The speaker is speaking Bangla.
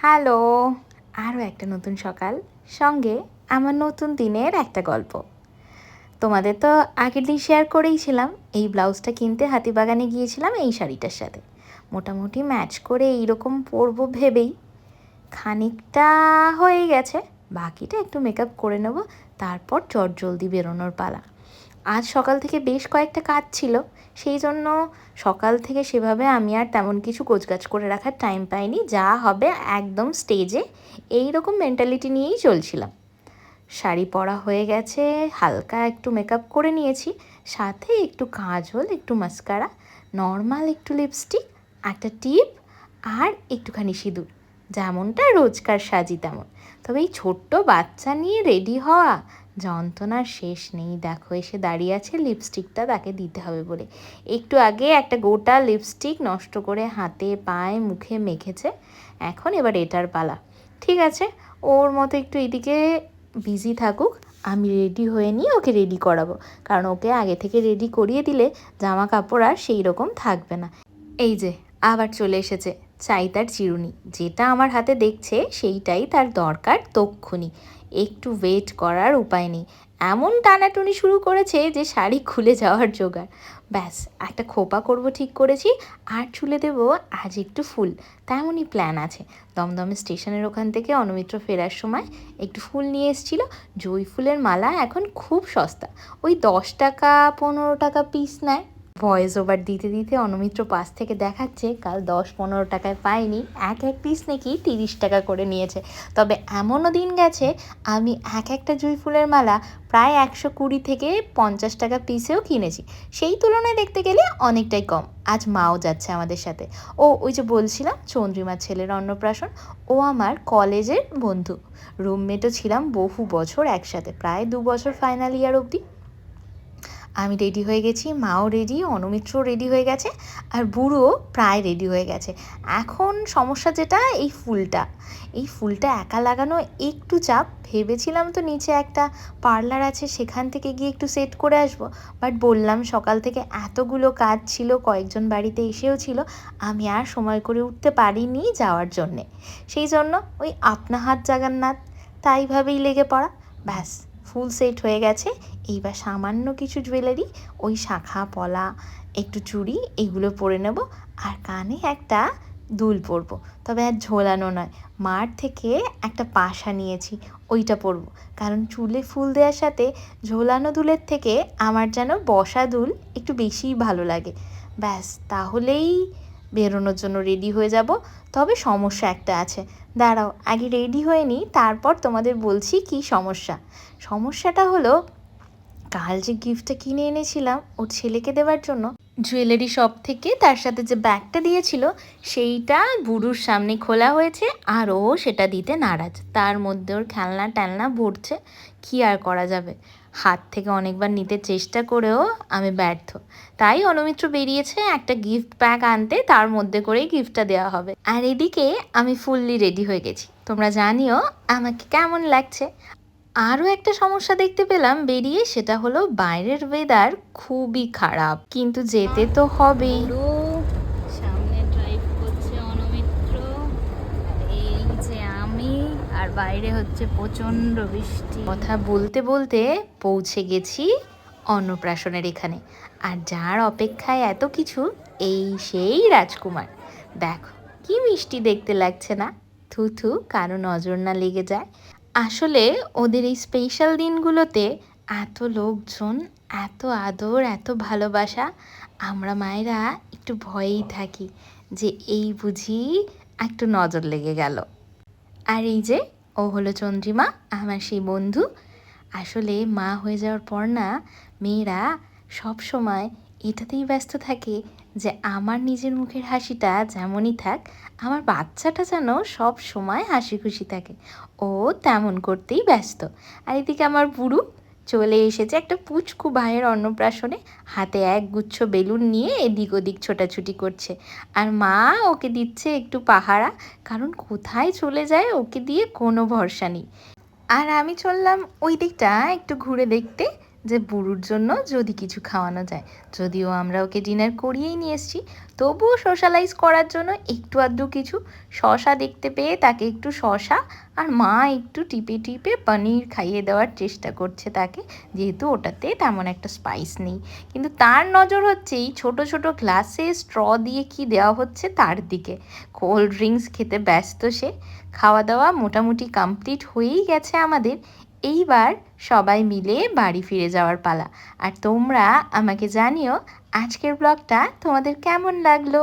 হ্যালো, আরও একটা নতুন সকাল। সঙ্গে আমার নতুন দিনের একটা গল্প। তোমাদের তো আগের দিন শেয়ার করেইছিলাম এই ব্লাউজটা কিনতে হাতিবাগানে গিয়েছিলাম এই শাড়িটার সাথে। মোটামুটি ম্যাচ করে এইরকম পরবো ভেবেই। খানিকটা হয়ে গেছে, বাকিটা একটু মেকআপ করে নেব, তারপর চট জলদি বেরোনোর পালা। আজ সকাল থেকে বেশ কয়েকটা কাজ ছিল। সেই জন্য সকাল থেকে সেভাবে আমি আর তেমন কিছু গোছগাছ করে রাখার টাইম পাইনি। যা হবে একদম স্টেজে এই রকম মেন্টালিটি নিয়েই চলছিলাম। শাড়ি পরা হয়ে গেছে, হালকা একটু মেকআপ করে নিয়েছি, সাথে একটু কাজল, একটু মাস্কারা নর্মাল একটু লিপস্টিক একটা টিপ আর একটুখানি সিঁদুর। যেমনটা রোজকার সাজি, তেমন। তবে এই ছোট্ট বাচ্চা নিয়ে রেডি হওয়া যন্ত্রণার শেষ নেই। দেখো, এসে দাঁড়িয়ে আছে লিপস্টিকটা তাকে দিতে হবে বলে। একটু আগে একটা গোটা লিপস্টিক নষ্ট করে হাতে, পায়ে, মুখে মেখেছে। এখন এবার এটার পালা। ঠিক আছে, ওর মতো একটু এদিকে বিজি থাকুক, আমি রেডি হয়ে নিয়ে ওকে রেডি করাবো। কারণ ওকে আগে থেকে রেডি করিয়ে দিলে জামা কাপড় আর সেই রকম থাকবে না। এই যে, আবার চলে এসেছে। চাই তার চিরুনি। যেটা আমার হাতে দেখছে, সেইটাই তার দরকার তক্ষুনি। একটু ওয়েট করার উপায় নেই। এমন টানাটুনি শুরু করেছে যে শাড়ি খুলে যাওয়ার জোগাড়। ব্যাস, একটা খোপা করব ঠিক করেছি, আর চুলে দেবো আজ একটু ফুল। তেমনই প্ল্যান আছে। দমদমে স্টেশনের ওখান থেকে অনুমিত্র ফেরার সময় একটু ফুল নিয়ে এসেছিল। জই ফুলের মালা এখন খুব সস্তা। ওই দশ টাকা, পনেরো টাকা পিস নেয়। ভয়েস ওভার দিতে দিতে অনমিত্র পাশ থেকে দেখাচ্ছে, কাল দশ পনেরো টাকায় পাইনি এক এক পিস নাকি তিরিশ টাকা করে নিয়েছে। তবে এমনও দিন গেছে, আমি এক একটা জুঁই ফুলের মালা প্রায় একশো কুড়ি থেকে পঞ্চাশ টাকা পিসেও কিনেছি। সেই তুলনায় দেখতে গেলে অনেকটাই কম। আজ মাও যাচ্ছে আমাদের সাথে। ও, ওই যে বলছিলাম, চন্দ্রিমার ছেলের অন্নপ্রাশন। ও আমার কলেজের বন্ধু। রুমমেটও ছিলাম বহু বছর একসাথে, প্রায় দু বছর ফাইনাল ইয়ার অবধি। আমি রেডি হয়ে গেছি, মাও রেডি অনুমিত্রও রেডি হয়ে গেছে, আর বুড়ো প্রায় রেডি হয়ে গেছে। এখন সমস্যা যেটা, এই ফুলটা। এই ফুলটা একা লাগানো একটু চাপ, ভেবেছিলাম তো নিচে একটা পার্লার আছে, সেখান থেকে গিয়ে একটু সেট করে আসব। বাট বললাম সকাল থেকে এতগুলো কাজ ছিল, কয়েকজন বাড়িতে এসেও ছিল, আমি আর সময় করে উঠতে পারিনি যাওয়ার জন্যে। সেই জন্য ওই আপনা হাত জাগান্নাথ তাইভাবেই লেগে পড়া, ব্যাস। ফুল সেট হয়ে গেছে। এইবার সামান্য কিছু জুয়েলারি ওই শাখা, পলা, একটু চুড়ি এগুলো পরে নেব আর কানে একটা দুল পরবো। তবে আর ঝোলানো নয় মার থেকে একটা পাশা নিয়েছি, ওইটা পরবো। কারণ চুলে ফুল দেওয়ার সাথে ঝোলানো দুলের থেকে আমার যেন বসা দুল একটু বেশিই ভালো লাগে। ব্যাস, তাহলেই বেরোনোর জন্য রেডি হয়ে যাব। তবে সমস্যা একটা আছে। দাঁড়াও, আগে রেডি হয়ে নিই, তারপর তোমাদের বলছি কি সমস্যা। সমস্যাটা হলো, কাল যে গিফটটা কিনে এনেছিলাম, ওর ছেলেকে দেওয়ার জন্য জুয়েলারি শপ থেকে তার সাথে যে ব্যাগটা দিয়েছিল, সেইটা বুড়ুর সামনে খোলা হয়েছে, আর ও সেটা দিতে নারাজ। তার মধ্যে ওর খেলনা টেলনা ভরছে, কী আর করা যাবে? হাত থেকে অনেকবার নিতে চেষ্টা করেও আমি ব্যর্থ। তাই অনুমিত্র বেরিয়েছে একটা গিফট প্যাক আনতে, তার মধ্যে করেই গিফটটা দেওয়া হবে। আর এদিকে আমি ফুললি রেডি হয়ে গেছি। তোমরা জানিও আমাকে কেমন লাগছে। আরও একটা সমস্যা দেখতে পেলাম বেরিয়ে, সেটা হলো বাইরের ওয়েদার খুবই খারাপ। কিন্তু যেতে তো হবেই সামনে ড্রাইভ করছে অনমিত্র আর এই যে আমি আর বাইরে হচ্ছে প্রচণ্ড বৃষ্টি। কথা বলতে বলতে পৌঁছে গেছি অন্নপ্রাশনের এখানে। আর যার অপেক্ষায় এত কিছু, এই সেই রাজকুমার। দেখো, কি মিষ্টি দেখতে লাগছে না। থু থু, কারও নজর না লেগে যায়। আসলে ওদের এই স্পেশাল দিনগুলোতে এত লোকজন, এত আদর, এত ভালোবাসা, আমরা মায়েরা একটু ভয়েই থাকি যে এই বুঝি একটু নজর লেগে গেল। আর এই যে ও হলো চন্দ্রিমা, আমার সেই বন্ধু। আসলে মা হয়ে যাওয়ার পর না মেয়েরা সব সময় এটাতেই ব্যস্ত থাকে যে আমার নিজের মুখের হাসিটা যেমনই থাক, আমার বাচ্চাটা যেন সব সময় হাসি খুশি থাকে। ও তেমন করতেই ব্যস্ত। আর এদিকে আমার বুড়ো চলে এসেছে একটা পুচকু ভাইয়ের অন্নপ্রাশনে। হাতে এক গুচ্ছ বেলুন নিয়ে এদিক ওদিক ছোটাছুটি করছে। আর মা ওকে দিচ্ছে একটু পাহারা, কারণ কোথায় চলে যায় ওকে দিয়ে কোনো ভরসা নেই। আর আমি চললাম ওই দিকটা একটু ঘুরে দেখতে। যে বুড়ুর জন্য যদি কিছু খাওয়ানো যায়। যদিও আমরা ওকে ডিনার করিয়েই নিয়ে এসেছি, তবুও সোশ্যালাইজ করার জন্য একটু আধটু কিছু শশা দেখতে পেয়ে তাকে একটু শশা আর মা একটু টিপে টিপে পনির খাইয়ে দেওয়ার চেষ্টা করছে তাকে, যেহেতু ওটাতে তেমন একটা স্পাইস নেই। কিন্তু তার নজর হচ্ছে এই ছোটো ছোটো গ্লাসে স্ট্র দিয়ে কি দেওয়া হচ্ছে তার দিকে। কোল্ড ড্রিঙ্কস খেতে ব্যস্ত সে। খাওয়া দাওয়া মোটামুটি কমপ্লিট হয়েই গেছে আমাদের। এইবার সবাই মিলে বাড়ি ফিরে যাওয়ার পালা। আর তোমরা আমাকে জানিও আজকের ব্লগটা তোমাদের কেমন লাগল?